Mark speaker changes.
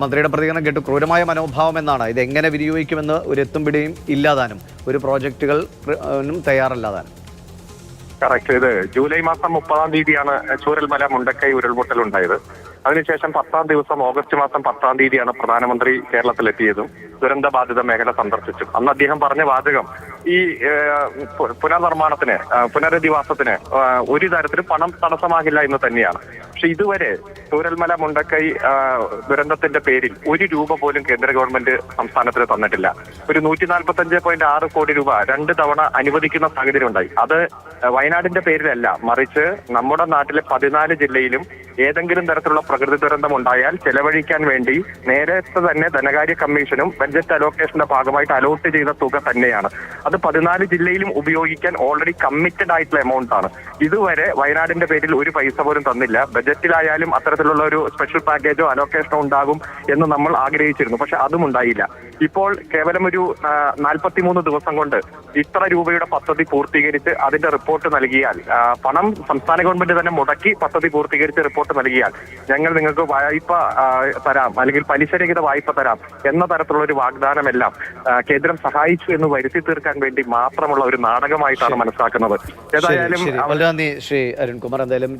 Speaker 1: മന്ത്രിയുടെ പ്രതികരണം കേട്ടു ക്രൂരമായ മനോഭാവം എന്നാണ് ഇത് എങ്ങനെ വിനിയോഗിക്കുമെന്ന് ഒരു എത്തും പിടിയും ഇല്ലാതാനും ഒരു പ്രോജക്റ്റുകൾ തയ്യാറല്ലാതാനും.
Speaker 2: കറക്റ്റ്. ഇത് ജൂലൈ മാസം മുപ്പതാം തീയതിയാണ് ചൂരൽമല മുണ്ടക്കൈ ഉരുൾപൊട്ടൽ ഉണ്ടായത് അതിനുശേഷം പത്താം ദിവസം ഓഗസ്റ്റ് മാസം പത്താം തീയതിയാണ് പ്രധാനമന്ത്രി കേരളത്തിലെത്തിയതും. ദുരന്ത ബാധിത മേഖല സന്ദർശിച്ചു അന്ന് അദ്ദേഹം പറഞ്ഞ വാചകം ഈ പുനർനിർമ്മാണത്തിന് പുനരധിവാസത്തിന് ഒരു തരത്തിലും പണം തടസ്സമാകില്ല എന്ന് തന്നെയാണ്. പക്ഷെ ഇതുവരെ ചൂരൽമല മുണ്ടക്കൈ ദുരന്തത്തിന്റെ പേരിൽ ഒരു രൂപ പോലും കേന്ദ്ര ഗവൺമെന്റ് സംസ്ഥാനത്തിന് തന്നിട്ടില്ല. ഒരു നൂറ്റി നാൽപ്പത്തി അഞ്ച് പോയിന്റ് ആറ് കോടി രൂപ രണ്ട് തവണ അനുവദിക്കുന്ന സാഹചര്യം ഉണ്ടായി. അത് വയനാടിന്റെ പേരിലല്ല മറിച്ച് നമ്മുടെ നാട്ടിലെ പതിനാല് ജില്ലയിലും ഏതെങ്കിലും തരത്തിലുള്ള പ്രകൃതി ദുരന്തം ഉണ്ടായാൽ ചെലവഴിക്കാൻ വേണ്ടി നേരത്തെ തന്നെ ധനകാര്യ കമ്മീഷനും ബഡ്ജറ്റ് അലോക്കേഷന്റെ ഭാഗമായിട്ട് അലോട്ട് ചെയ്ത തുക തന്നെയാണ്. അത് പതിനാല് ജില്ലയിലും ഉപയോഗിക്കാൻ ഓൾറെഡി കമ്മിറ്റഡ് ആയിട്ടുള്ള എമൗണ്ട് ആണ്. ഇതുവരെ വയനാടിന്റെ പേരിൽ ഒരു പൈസ പോലും തന്നില്ല. ബജറ്റിലായാലും അത്തരത്തിലുള്ള ഒരു സ്പെഷ്യൽ പാക്കേജോ അലോക്കേഷനോ ഉണ്ടാകും എന്ന് നമ്മൾ ആഗ്രഹിച്ചിരുന്നു. പക്ഷെ അതും ഉണ്ടായില്ല. ഇപ്പോൾ കേവലം ഒരു നാൽപ്പത്തിമൂന്ന് ദിവസം കൊണ്ട് ഇത്ര രൂപയുടെ പദ്ധതി പൂർത്തീകരിച്ച് അതിന്റെ റിപ്പോർട്ട് നൽകിയാൽ പണം സംസ്ഥാന ഗവൺമെന്റ് തന്നെ മുടക്കി പദ്ധതി പൂർത്തീകരിച്ച് റിപ്പോർട്ട് നൽകിയാൽ ഞങ്ങൾ നിങ്ങൾക്ക് വായ്പ തരാം. അല്ലെങ്കിൽ പലിശരഹിത വായ്പ തരാം എന്ന തരത്തിലുള്ള ഒരു വാഗ്ദാനമെല്ലാം കേന്ദ്രം സഹായിച്ചു എന്ന് വരുത്തി തീർക്കാൻ വേണ്ടി മാത്രമുള്ള ഒരു നാടകമായിട്ടാണ് മനസ്സിലാക്കുന്നത്. ഏതായാലും
Speaker 1: ശ്രീ. അരുൺകുമാർ എന്തായാലും